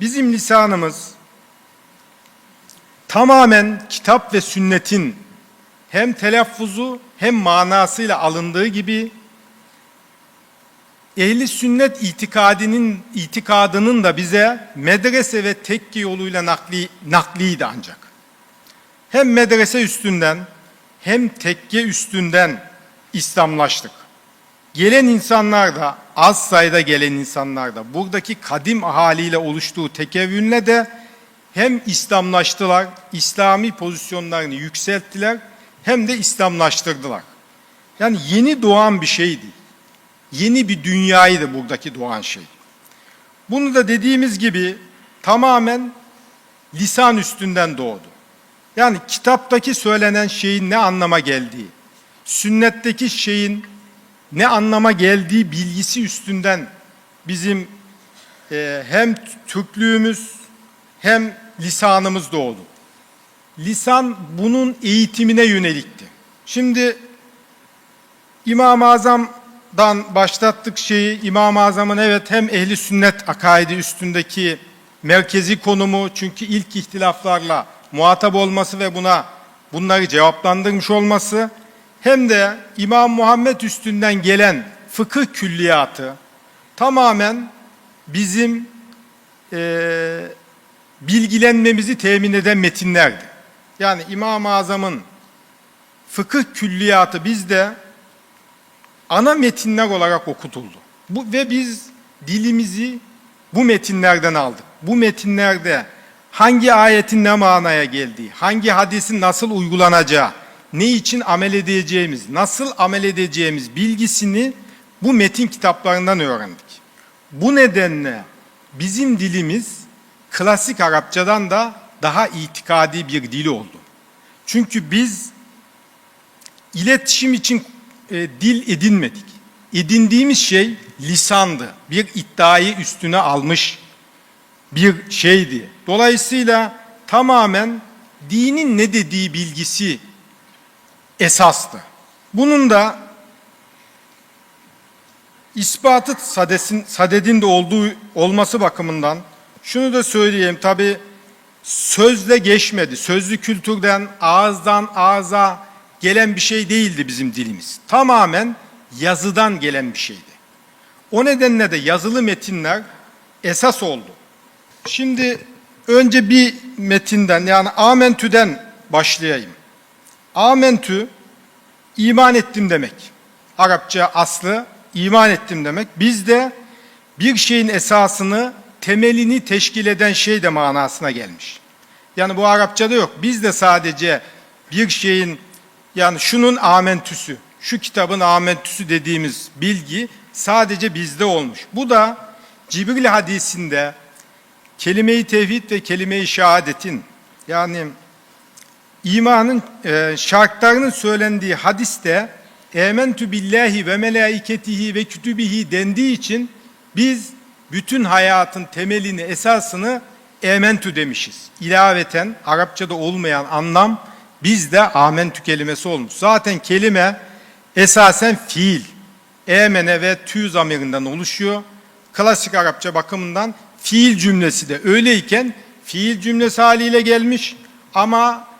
Bizim lisanımız tamamen kitap ve sünnetin hem telaffuzu hem manasıyla alındığı gibi ehli sünnet itikadının itikadının da bize medrese ve tekke yoluyla nakli nakliydi ancak. Hem medrese üstünden hem tekke üstünden İslamlaştık. Gelen insanlar da az sayıda gelen insanlar da buradaki kadim ahaliyle oluştuğu tekevvünle de hem İslamlaştılar, İslami pozisyonlarını yükselttiler hem de İslamlaştırdılar. Yani yeni doğan bir şeydi. Yeni bir dünyaydı buradaki doğan şey. Bunu da dediğimiz gibi tamamen lisan üstünden doğdu. Yani kitaptaki söylenen şeyin ne anlama geldiği, sünnetteki şeyin ne anlama geldiği bilgisi üstünden bizim e, hem Türklüğümüz hem lisanımız doğdu. Lisan bunun eğitimine yönelikti. Şimdi İmam-ı Azam'dan başlattık şeyi. İmam-ı Azam'ın evet hem ehli sünnet akaidi üstündeki merkezi konumu çünkü ilk ihtilaflarla muhatap olması ve buna bunları cevaplandırmış olması hem de İmam Muhammed üstünden gelen fıkıh külliyatı tamamen bizim eee bilgilenmemizi temin eden metinlerdi. Yani İmam-ı Azam'ın fıkıh külliyatı bizde ana metinler olarak okutuldu. Bu, ve biz dilimizi bu metinlerden aldık. Bu metinlerde hangi ayetin ne manaya geldiği, hangi hadisin nasıl uygulanacağı, ne için amel edeceğimiz, nasıl amel edeceğimiz bilgisini bu metin kitaplarından öğrendik. Bu nedenle bizim dilimiz klasik Arapçadan da daha itikadi bir dil oldu. Çünkü biz iletişim için e, dil edinmedik. Edindiğimiz şey lisandı. Bir iddiayı üstüne almış bir şeydi. Dolayısıyla tamamen dinin ne dediği bilgisi esastı. Bunun da ispatı sadesin, sadedin de olduğu olması bakımından şunu da söyleyeyim tabi sözle geçmedi. Sözlü kültürden ağızdan ağza gelen bir şey değildi bizim dilimiz. Tamamen yazıdan gelen bir şeydi. O nedenle de yazılı metinler esas oldu. Şimdi önce bir metinden yani amentüden başlayayım. Amentü iman ettim demek. Arapça aslı iman ettim demek. Bizde bir şeyin esasını, temelini teşkil eden şey de manasına gelmiş. Yani bu Arapçada yok. Bizde sadece bir şeyin yani şunun amentüsü, şu kitabın amentüsü dediğimiz bilgi sadece bizde olmuş. Bu da Cibril hadisinde kelime-i tevhid ve kelime-i şehadetin yani imanın e, şartlarının söylendiği hadiste ementü billahi ve melaiketihi ve kütübihi dendiği için biz bütün hayatın temelini, esasını ementü demişiz. İlaveten Arapçada olmayan anlam bizde amentü kelimesi olmuş. Zaten kelime esasen fiil, emene ve tü zamirinden oluşuyor. Klasik Arapça bakımından fiil cümlesi de öyleyken fiil cümlesi haliyle gelmiş ama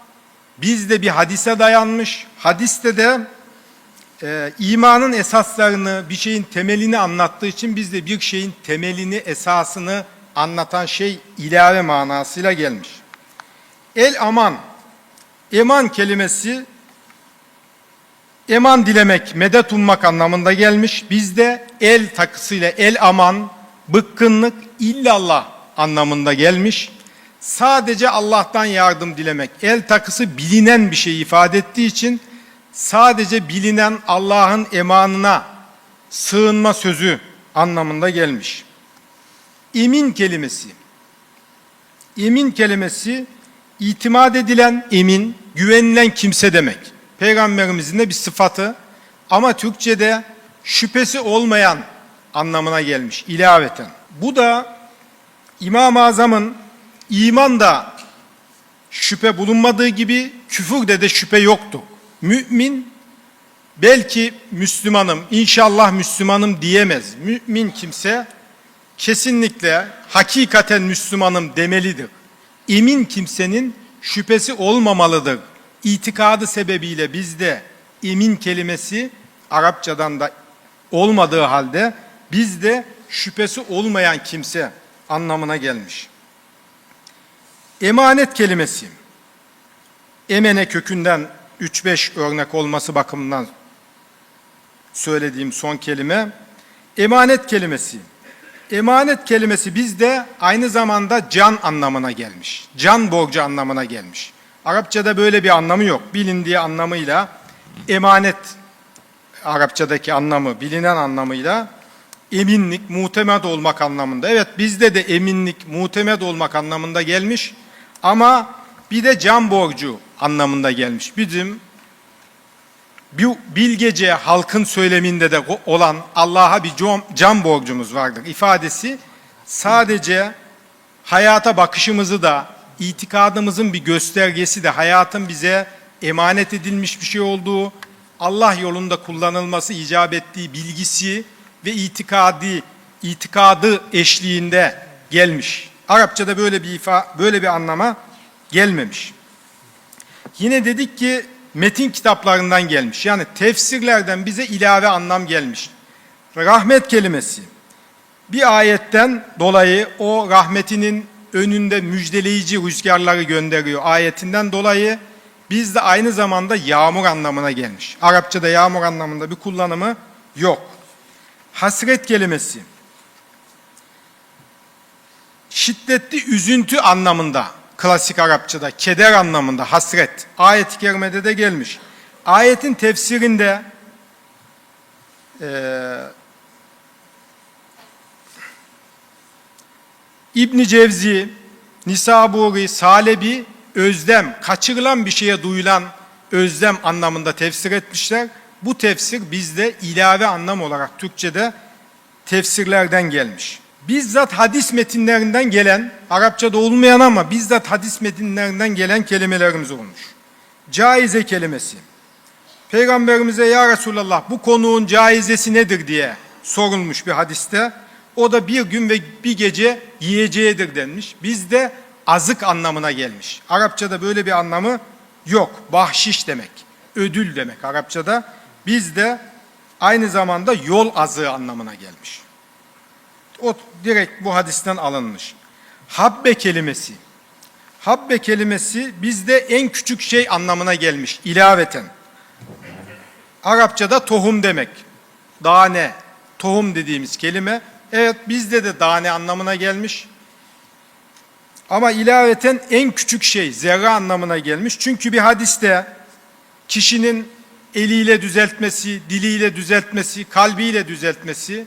bizde bir hadise dayanmış. Hadiste de e, imanın esaslarını, bir şeyin temelini anlattığı için bizde bir şeyin temelini, esasını anlatan şey ilave manasıyla gelmiş. El aman, eman kelimesi eman dilemek, medet ummak anlamında gelmiş. Bizde el takısıyla el aman, bıkkınlık, illallah anlamında gelmiş. Sadece Allah'tan yardım dilemek. El takısı bilinen bir şey ifade ettiği için sadece bilinen Allah'ın emanına sığınma sözü anlamında gelmiş. Emin kelimesi. Emin kelimesi itimat edilen emin, güvenilen kimse demek. Peygamberimizin de bir sıfatı ama Türkçe'de şüphesi olmayan anlamına gelmiş ilaveten. Bu da İmam-ı Azam'ın iman da şüphe bulunmadığı gibi küfürde de şüphe yoktu. Mümin belki Müslümanım, inşallah Müslümanım diyemez. Mümin kimse kesinlikle hakikaten Müslümanım demelidir. Emin kimsenin şüphesi olmamalıdır. İtikadı sebebiyle bizde emin kelimesi Arapçadan da olmadığı halde bizde şüphesi olmayan kimse anlamına gelmiş. Emanet kelimesi emene kökünden 3-5 örnek olması bakımından söylediğim son kelime emanet kelimesi. Emanet kelimesi bizde aynı zamanda can anlamına gelmiş. Can borcu anlamına gelmiş. Arapçada böyle bir anlamı yok. Bilindiği anlamıyla emanet Arapçadaki anlamı, bilinen anlamıyla eminlik, muhtemet olmak anlamında. Evet bizde de eminlik, muhtemet olmak anlamında gelmiş ama bir de can borcu anlamında gelmiş. Bizim bilgece halkın söyleminde de olan Allah'a bir can borcumuz vardır ifadesi sadece hayata bakışımızı da itikadımızın bir göstergesi de hayatın bize emanet edilmiş bir şey olduğu, Allah yolunda kullanılması icap ettiği bilgisi ve itikadi itikadı eşliğinde gelmiş. Arapçada böyle bir ifa böyle bir anlama gelmemiş. Yine dedik ki metin kitaplarından gelmiş. Yani tefsirlerden bize ilave anlam gelmiş. Rahmet kelimesi bir ayetten dolayı o rahmetinin önünde müjdeleyici rüzgarları gönderiyor. Ayetinden dolayı biz de aynı zamanda yağmur anlamına gelmiş. Arapçada yağmur anlamında bir kullanımı yok. Hasret kelimesi şiddetli üzüntü anlamında klasik Arapçada keder anlamında hasret ayet-i kerimede de gelmiş. Ayetin tefsirinde e, İbn Cevzi, Nisaburi, Salebi özlem, kaçırılan bir şeye duyulan özlem anlamında tefsir etmişler. Bu tefsir bizde ilave anlam olarak Türkçe'de tefsirlerden gelmiş. Bizzat hadis metinlerinden gelen, Arapçada olmayan ama bizzat hadis metinlerinden gelen kelimelerimiz olmuş. Caize kelimesi. Peygamberimize ya Resulallah bu konuğun caizesi nedir diye sorulmuş bir hadiste. O da bir gün ve bir gece yiyeceğidir denmiş. Bizde azık anlamına gelmiş. Arapçada böyle bir anlamı yok. Bahşiş demek, ödül demek Arapçada. Bizde aynı zamanda yol azığı anlamına gelmiş. O direkt bu hadisten alınmış. Habbe kelimesi. Habbe kelimesi bizde en küçük şey anlamına gelmiş ilaveten. Arapçada tohum demek. Dane, tohum dediğimiz kelime. Evet bizde de dane anlamına gelmiş. Ama ilaveten en küçük şey zerre anlamına gelmiş. Çünkü bir hadiste kişinin eliyle düzeltmesi, diliyle düzeltmesi, kalbiyle düzeltmesi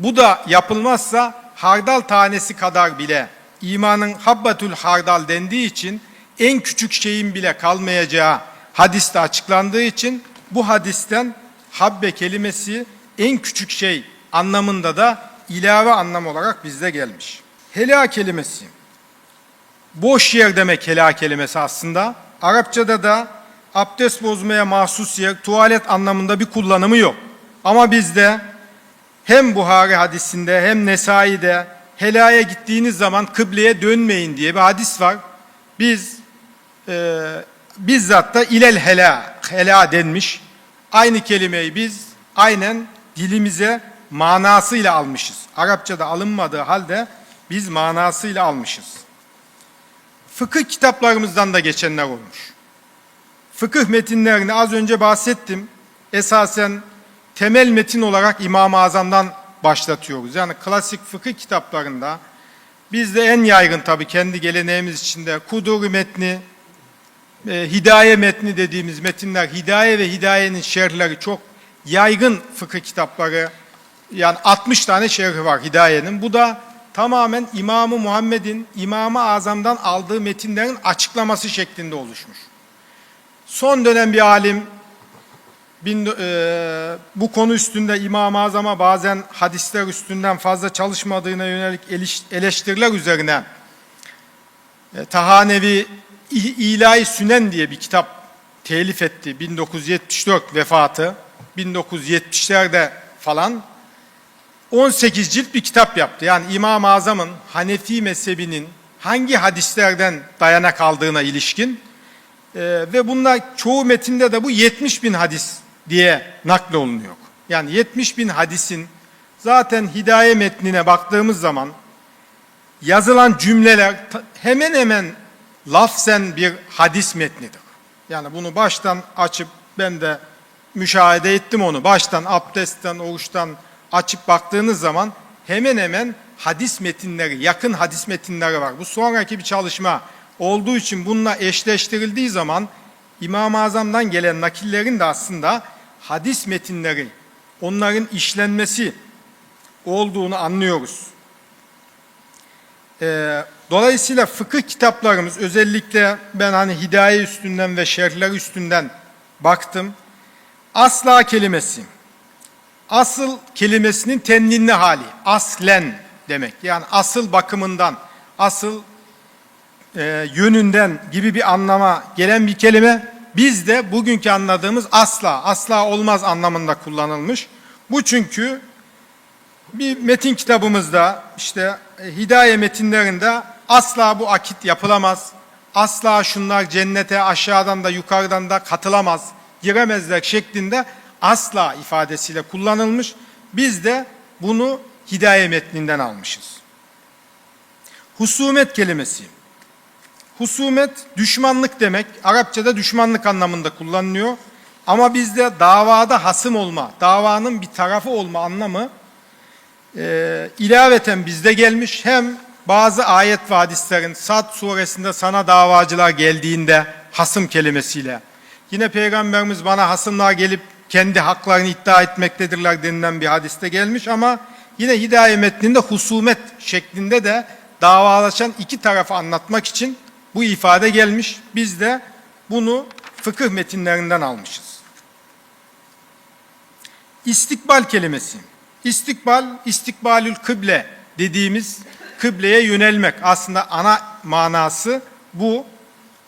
bu da yapılmazsa hardal tanesi kadar bile imanın habbatul hardal dendiği için en küçük şeyin bile kalmayacağı hadiste açıklandığı için bu hadisten habbe kelimesi en küçük şey anlamında da ilave anlam olarak bizde gelmiş. Hela kelimesi boş yer demek hela kelimesi aslında. Arapçada da abdest bozmaya mahsus yer, tuvalet anlamında bir kullanımı yok. Ama bizde hem Buhari hadisinde hem Nesai'de helaya gittiğiniz zaman kıbleye dönmeyin diye bir hadis var. Biz e, bizzat da ilel hela, hela denmiş. Aynı kelimeyi biz aynen dilimize manasıyla almışız. Arapçada alınmadığı halde biz manasıyla almışız. Fıkıh kitaplarımızdan da geçenler olmuş. Fıkıh metinlerini az önce bahsettim. Esasen temel metin olarak İmam-ı Azam'dan başlatıyoruz. Yani klasik fıkıh kitaplarında bizde en yaygın tabii kendi geleneğimiz içinde Kuduri metni, e, Hidaye metni dediğimiz metinler, Hidaye ve Hidaye'nin şerhleri çok yaygın fıkıh kitapları. Yani 60 tane şerhi var Hidaye'nin. Bu da tamamen İmamı Muhammed'in İmamı Azam'dan aldığı metinlerin açıklaması şeklinde oluşmuş. Son dönem bir alim bin, e, bu konu üstünde İmam-ı Azam'a bazen hadisler üstünden fazla çalışmadığına yönelik eleştiriler üzerine e, Tahanevi İlahi Sünen diye bir kitap telif etti. 1974 vefatı. 1970'lerde falan 18 cilt bir kitap yaptı. Yani İmam-ı Azam'ın Hanefi mezhebinin hangi hadislerden dayanak aldığına ilişkin e, ve bunlar çoğu metinde de bu 70 bin hadis diye naklolunuyor. Yani 70 bin hadisin zaten hidaye metnine baktığımız zaman yazılan cümleler hemen hemen lafzen bir hadis metnidir. Yani bunu baştan açıp ben de müşahede ettim onu. Baştan abdestten, oruçtan açıp baktığınız zaman hemen hemen hadis metinleri, yakın hadis metinleri var. Bu sonraki bir çalışma olduğu için bununla eşleştirildiği zaman İmam-ı Azam'dan gelen nakillerin de aslında hadis metinleri, onların işlenmesi olduğunu anlıyoruz. Ee, dolayısıyla fıkıh kitaplarımız özellikle ben hani hidaye üstünden ve şerhler üstünden baktım. Asla kelimesi, asıl kelimesinin temninli hali, aslen demek. Yani asıl bakımından, asıl e, yönünden gibi bir anlama gelen bir kelime bizde bugünkü anladığımız asla, asla olmaz anlamında kullanılmış. Bu çünkü bir metin kitabımızda işte e, hidaye metinlerinde asla bu akit yapılamaz. Asla şunlar cennete aşağıdan da yukarıdan da katılamaz, giremezler şeklinde asla ifadesiyle kullanılmış. Biz de bunu hidaye metninden almışız. Husumet kelimesi. Husumet düşmanlık demek. Arapçada düşmanlık anlamında kullanılıyor. Ama bizde davada hasım olma, davanın bir tarafı olma anlamı e, ilaveten bizde gelmiş. Hem bazı ayet ve hadislerin Sad suresinde sana davacılar geldiğinde hasım kelimesiyle. Yine Peygamberimiz bana hasımlar gelip kendi haklarını iddia etmektedirler denilen bir hadiste gelmiş ama yine hidaye metninde husumet şeklinde de davalaşan iki tarafı anlatmak için bu ifade gelmiş. Biz de bunu fıkıh metinlerinden almışız. İstikbal kelimesi. İstikbal, istikbalül kıble dediğimiz kıbleye yönelmek. Aslında ana manası bu.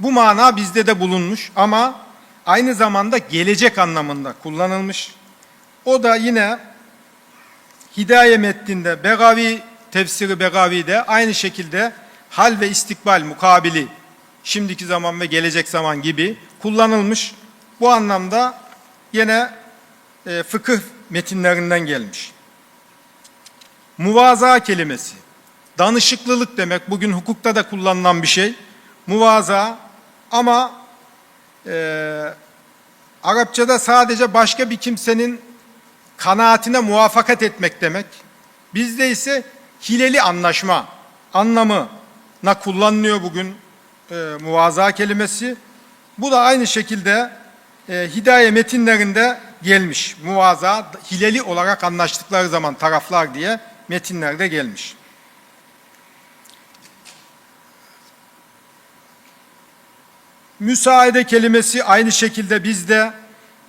Bu mana bizde de bulunmuş ama aynı zamanda gelecek anlamında kullanılmış. O da yine Hidaye metninde Begavi tefsiri Begavi'de aynı şekilde hal ve istikbal mukabili şimdiki zaman ve gelecek zaman gibi kullanılmış. Bu anlamda yine e, fıkıh metinlerinden gelmiş. Muvaza kelimesi. Danışıklılık demek. Bugün hukukta da kullanılan bir şey. Muvaza ama e, Arapçada sadece başka bir kimsenin kanaatine muvaffakat etmek demek. Bizde ise hileli anlaşma anlamına kullanılıyor bugün e, muvaza kelimesi. Bu da aynı şekilde e, hidaye metinlerinde gelmiş. Muvaza hileli olarak anlaştıkları zaman taraflar diye metinlerde gelmiş. Müsaade kelimesi aynı şekilde bizde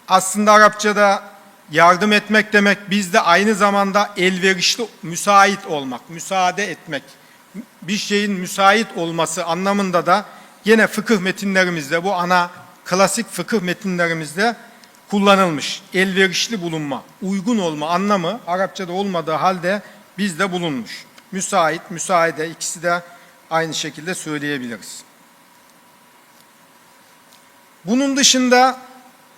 aslında Arapçada yardım etmek demek, bizde aynı zamanda elverişli, müsait olmak, müsaade etmek, bir şeyin müsait olması anlamında da yine fıkıh metinlerimizde, bu ana klasik fıkıh metinlerimizde kullanılmış. Elverişli bulunma, uygun olma anlamı Arapçada olmadığı halde bizde bulunmuş. Müsait, müsaade ikisi de aynı şekilde söyleyebiliriz. Bunun dışında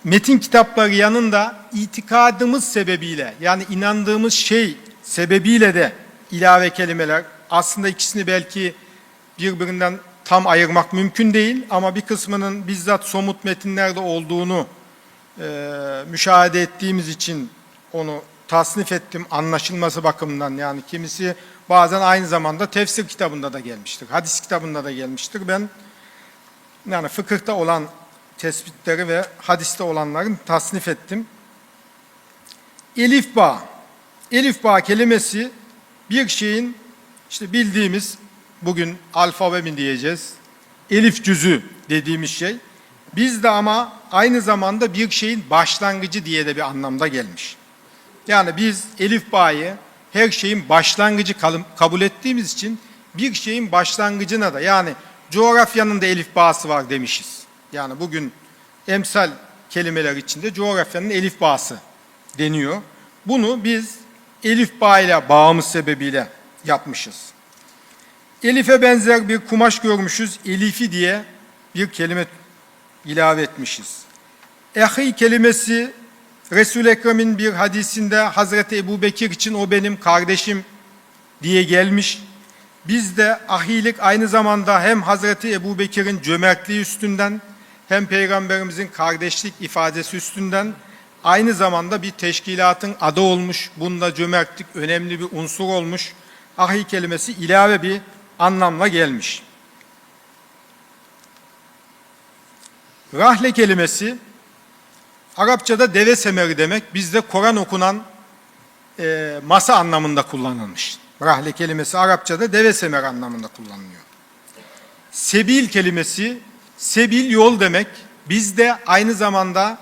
metin kitapları yanında itikadımız sebebiyle yani inandığımız şey sebebiyle de ilave kelimeler aslında ikisini belki birbirinden tam ayırmak mümkün değil ama bir kısmının bizzat somut metinlerde olduğunu e, müşahede ettiğimiz için onu tasnif ettim anlaşılması bakımından yani kimisi bazen aynı zamanda tefsir kitabında da gelmiştir, hadis kitabında da gelmiştir. Ben yani fıkıhta olan tespitleri ve hadiste olanların tasnif ettim. Elif bağ. Elif bağ kelimesi bir şeyin işte bildiğimiz bugün alfabe mi diyeceğiz? Elif cüzü dediğimiz şey. Bizde ama aynı zamanda bir şeyin başlangıcı diye de bir anlamda gelmiş. Yani biz elif bağ'ı her şeyin başlangıcı kabul ettiğimiz için bir şeyin başlangıcına da yani coğrafyanın da elif bağısı var demişiz. Yani bugün emsal kelimeler içinde coğrafyanın elif bağısı deniyor. Bunu biz elif ba ile bağımız sebebiyle yapmışız. Elife benzer bir kumaş görmüşüz. Elifi diye bir kelime ilave etmişiz. Ehi kelimesi Resul-i Ekrem'in bir hadisinde Hazreti Ebu Bekir için o benim kardeşim diye gelmiş. Biz de ahilik aynı zamanda hem Hazreti Ebu Bekir'in cömertliği üstünden hem Peygamberimizin kardeşlik ifadesi üstünden aynı zamanda bir teşkilatın adı olmuş. Bunda cömertlik önemli bir unsur olmuş. Ahi kelimesi ilave bir anlamla gelmiş. Rahle kelimesi Arapçada deve semeri demek. Bizde Kur'an okunan e, masa anlamında kullanılmış. Rahle kelimesi Arapçada deve semer anlamında kullanılıyor. Sebil kelimesi, sebil yol demek. Bizde aynı zamanda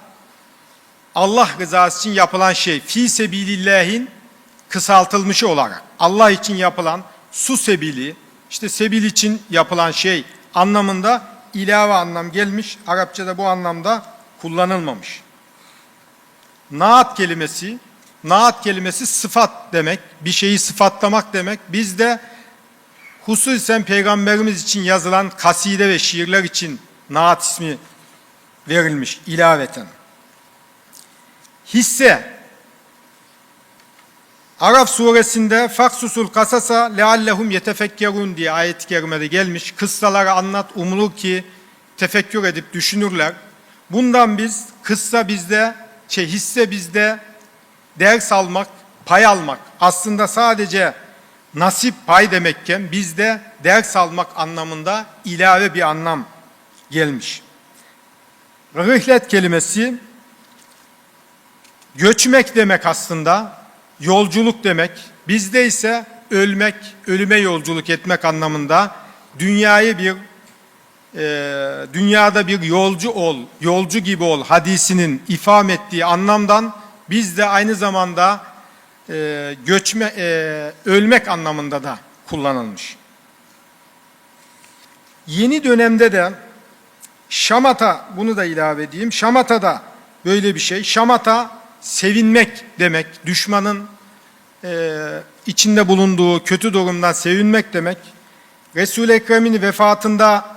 Allah rızası için yapılan şey, fi sebilillahin kısaltılmışı olarak Allah için yapılan su sebili, işte sebil için yapılan şey anlamında ilave anlam gelmiş. Arapçada bu anlamda kullanılmamış. Naat kelimesi, naat kelimesi sıfat demek, bir şeyi sıfatlamak demek. Bizde hususen peygamberimiz için yazılan kaside ve şiirler için naat ismi verilmiş ilaveten. Hisse Araf suresinde faksusul kasasa leallehum yetefekkerun diye ayet-i kerimede gelmiş. Kıssaları anlat umulur ki tefekkür edip düşünürler. Bundan biz kıssa bizde şey hisse bizde ders almak, pay almak aslında sadece nasip pay demekken bizde ders almak anlamında ilave bir anlam gelmiş. Rihlet kelimesi göçmek demek aslında, yolculuk demek. Bizde ise ölmek, ölüme yolculuk etmek anlamında dünyayı bir e, dünyada bir yolcu ol, yolcu gibi ol hadisinin ifam ettiği anlamdan biz de aynı zamanda e, göçme, e, ölmek anlamında da kullanılmış. Yeni dönemde de şamata, bunu da ilave edeyim, şamata da böyle bir şey. Şamata sevinmek demek, düşmanın e, içinde bulunduğu kötü durumdan sevinmek demek. Resul-i Ekrem'in vefatında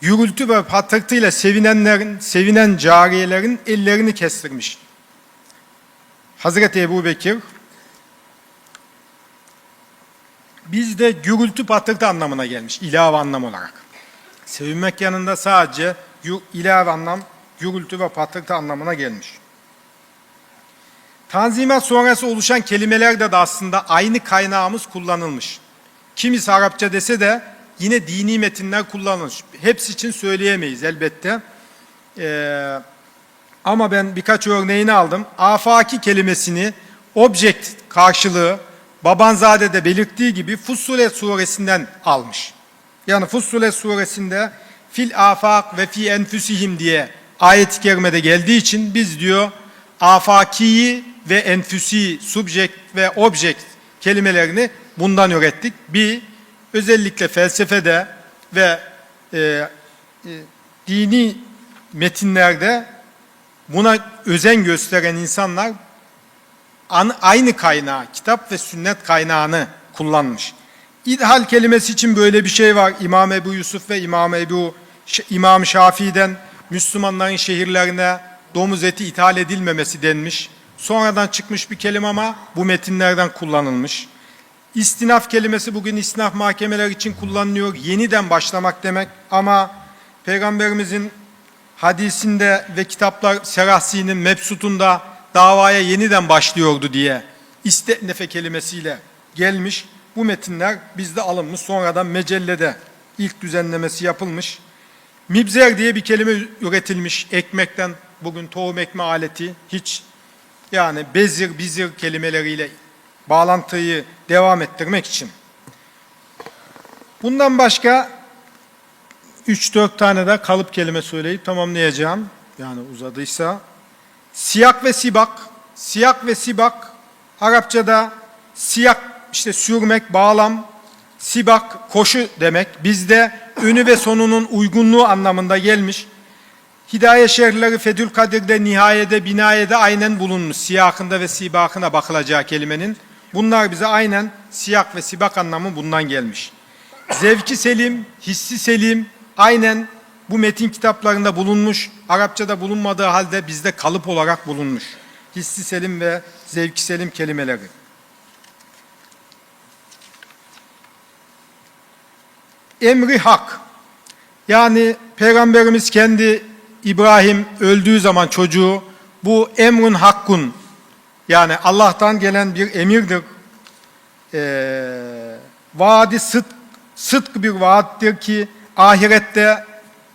gürültü ve patırtıyla sevinenlerin, sevinen cariyelerin ellerini kestirmiş. Hazreti Ebu Bekir, bizde gürültü patırtı anlamına gelmiş, ilave anlam olarak. Sevinmek yanında sadece ilave anlam, gürültü ve patırtı anlamına gelmiş. Tanzimat sonrası oluşan kelimelerde de aslında aynı kaynağımız kullanılmış. Kimisi Arapça dese de yine dini metinler kullanılmış. Hepsi için söyleyemeyiz elbette. Ee, ama ben birkaç örneğini aldım. Afaki kelimesini object karşılığı Babanzade'de belirttiği gibi Fussilet suresinden almış. Yani Fussilet suresinde fil afak ve fi enfüsihim diye ayet-i kerimede geldiği için biz diyor afakiyi ve enfüsi, subject ve object kelimelerini bundan öğrettik. Bir, özellikle felsefede ve e, e, dini metinlerde buna özen gösteren insanlar an, aynı kaynağı, kitap ve sünnet kaynağını kullanmış. İdhal kelimesi için böyle bir şey var. İmam Ebu Yusuf ve İmam Ebu İmam Şafii'den Müslümanların şehirlerine domuz eti ithal edilmemesi denmiş. Sonradan çıkmış bir kelime ama bu metinlerden kullanılmış. İstinaf kelimesi bugün istinaf mahkemeler için kullanılıyor. Yeniden başlamak demek ama Peygamberimizin hadisinde ve kitaplar Serahsi'nin mebsutunda davaya yeniden başlıyordu diye istenefe kelimesiyle gelmiş. Bu metinler bizde alınmış. Sonradan mecellede ilk düzenlemesi yapılmış. Mibzer diye bir kelime üretilmiş ekmekten. Bugün tohum ekme aleti hiç yani bezir, bizir kelimeleriyle bağlantıyı devam ettirmek için. Bundan başka 3-4 tane de kalıp kelime söyleyip tamamlayacağım. Yani uzadıysa. Siyak ve sibak. Siyak ve sibak Arapçada siyak işte sürmek, bağlam, sibak koşu demek. Bizde önü ve sonunun uygunluğu anlamında gelmiş. Hidaye şerhleri Fedül Kadir'de, Nihaye'de, Binaye'de aynen bulunmuş. Siyakında ve sibakına bakılacağı kelimenin. Bunlar bize aynen siyak ve sibak anlamı bundan gelmiş. Zevki selim, hissi selim aynen bu metin kitaplarında bulunmuş, Arapçada bulunmadığı halde bizde kalıp olarak bulunmuş. Hissi selim ve zevki selim kelimeleri. Emri hak. Yani Peygamberimiz kendi İbrahim öldüğü zaman çocuğu bu emrun hakkun yani Allah'tan gelen bir emirdir. Ee, vaadi sıdk, sıdk bir vaattir ki ahirette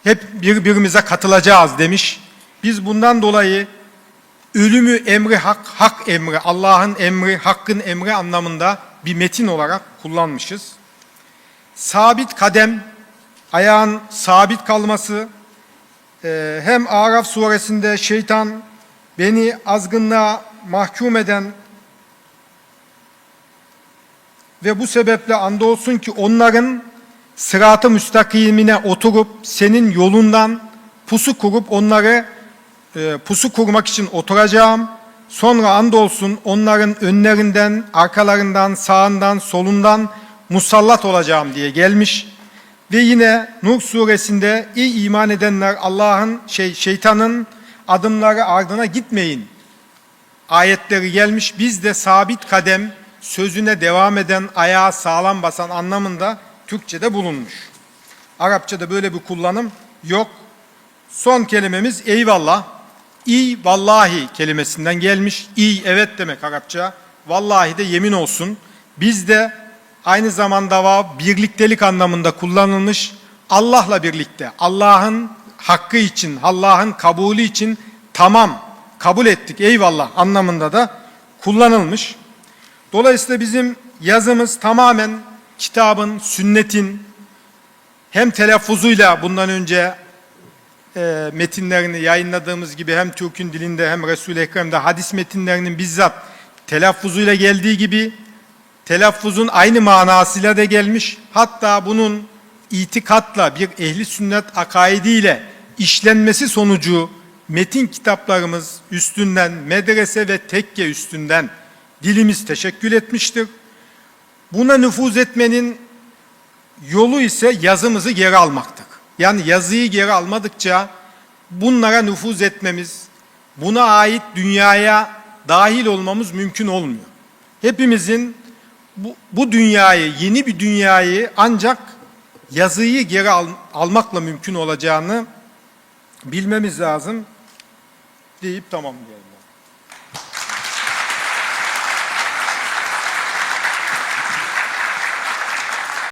hep birbirimize katılacağız demiş. Biz bundan dolayı ölümü emri hak, hak emri, Allah'ın emri, hakkın emri anlamında bir metin olarak kullanmışız. Sabit kadem, ayağın sabit kalması, e, hem Araf suresinde şeytan beni azgınlığa mahkum eden ve bu sebeple andolsun ki onların sırat-ı müstakimine oturup senin yolundan pusu kurup onları e, pusu kurmak için oturacağım. Sonra andolsun onların önlerinden, arkalarından, sağından, solundan musallat olacağım diye gelmiş. Ve yine Nur suresinde iyi iman edenler Allah'ın şey şeytanın adımları ardına gitmeyin ayetleri gelmiş. Biz de sabit kadem sözüne devam eden, ayağı sağlam basan anlamında Türkçe'de bulunmuş. Arapçada böyle bir kullanım yok. Son kelimemiz eyvallah. İyi vallahi kelimesinden gelmiş. İyi evet demek Arapça. Vallahi de yemin olsun. Bizde aynı zamanda va birliktelik anlamında kullanılmış. Allah'la birlikte, Allah'ın hakkı için, Allah'ın kabulü için tamam kabul ettik eyvallah anlamında da kullanılmış. Dolayısıyla bizim yazımız tamamen kitabın, sünnetin hem telaffuzuyla bundan önce e, metinlerini yayınladığımız gibi hem Türk'ün dilinde hem Resul-i Ekrem'de hadis metinlerinin bizzat telaffuzuyla geldiği gibi telaffuzun aynı manasıyla da gelmiş. Hatta bunun itikatla bir ehli sünnet akaidiyle işlenmesi sonucu metin kitaplarımız üstünden medrese ve tekke üstünden dilimiz teşekkül etmiştir. Buna nüfuz etmenin yolu ise yazımızı geri almaktır. Yani yazıyı geri almadıkça bunlara nüfuz etmemiz, buna ait dünyaya dahil olmamız mümkün olmuyor. Hepimizin bu, bu dünyayı, yeni bir dünyayı ancak yazıyı geri al, almakla mümkün olacağını bilmemiz lazım deyip tamamlayalım.